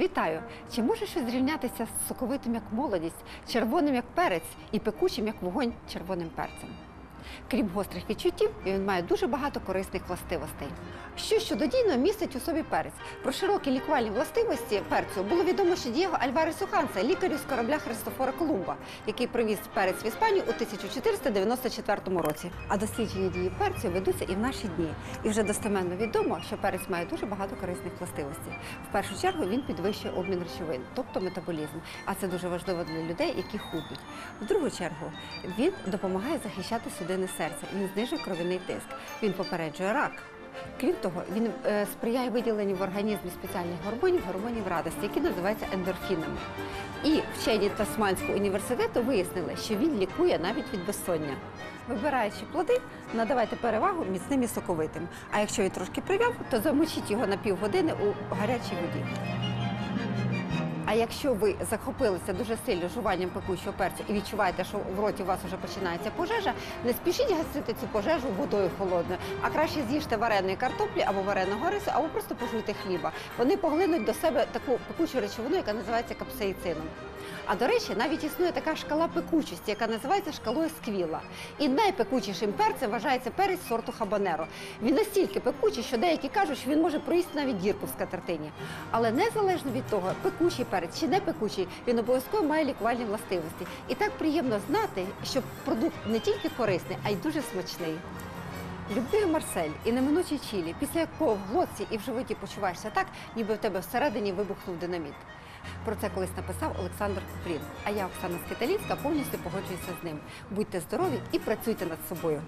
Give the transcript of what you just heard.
Вітаю! Чи може щось зрівнятися з соковитим як молодість, червоним як перець і пекучим як вогонь червоним перцем? Крім гострих відчуттів, він має дуже багато корисних властивостей. Що щододійно містить у собі перець. Про широкі лікувальні властивості перцю було відомо ще Дієго Альваресу Ханса, лікарю з корабля Христофора Колумба, який привіз перець в Іспанію у 1494 році. А дослідження дії перцю ведуться і в наші дні. І вже достеменно відомо, що перець має дуже багато корисних властивостей. В першу чергу він підвищує обмін речовин, тобто метаболізм. А це дуже важливо для людей, які худнуть. В другу чергу він допомагає захищати судини серця. Він знижує кров'яний тиск. Він попереджує рак. Крім того, він е, сприяє виділенню в організмі спеціальних гормонів, гормонів радості, які називаються ендорфінами. І вчені Тасманського університету вияснили, що він лікує навіть від безсоння. Вибираючи плоди, надавайте перевагу міцним і соковитим. А якщо він трошки прив'яв, то замочіть його на півгодини у гарячій воді. А якщо ви захопилися дуже сильно жуванням пекучого перцю і відчуваєте, що в роті у вас вже починається пожежа, не спішіть гасити цю пожежу водою холодною, а краще з'їжте вареної картоплі або вареного рису, або просто пожуйте хліба. Вони поглинуть до себе таку пекучу речовину, яка називається капсаїцином. А до речі, навіть існує така шкала пекучості, яка називається шкалою сквіла. І найпекучішим перцем вважається перець сорту хабанеро. Він настільки пекучий, що деякі кажуть, що він може проїсти навіть дірку в скатертині. Але незалежно від того, пекучий перець чи не пекучий, він обов'язково має лікувальні властивості. І так приємно знати, що продукт не тільки корисний, а й дуже смачний. Люблю Марсель і неминучий чілі, після якого в глотці і в животі почуваєшся так, ніби в тебе всередині вибухнув динаміт. Про це колись написав Олександр Купрін. А я, Оксана Скиталівська, повністю погоджуюся з ним. Будьте здорові і працюйте над собою.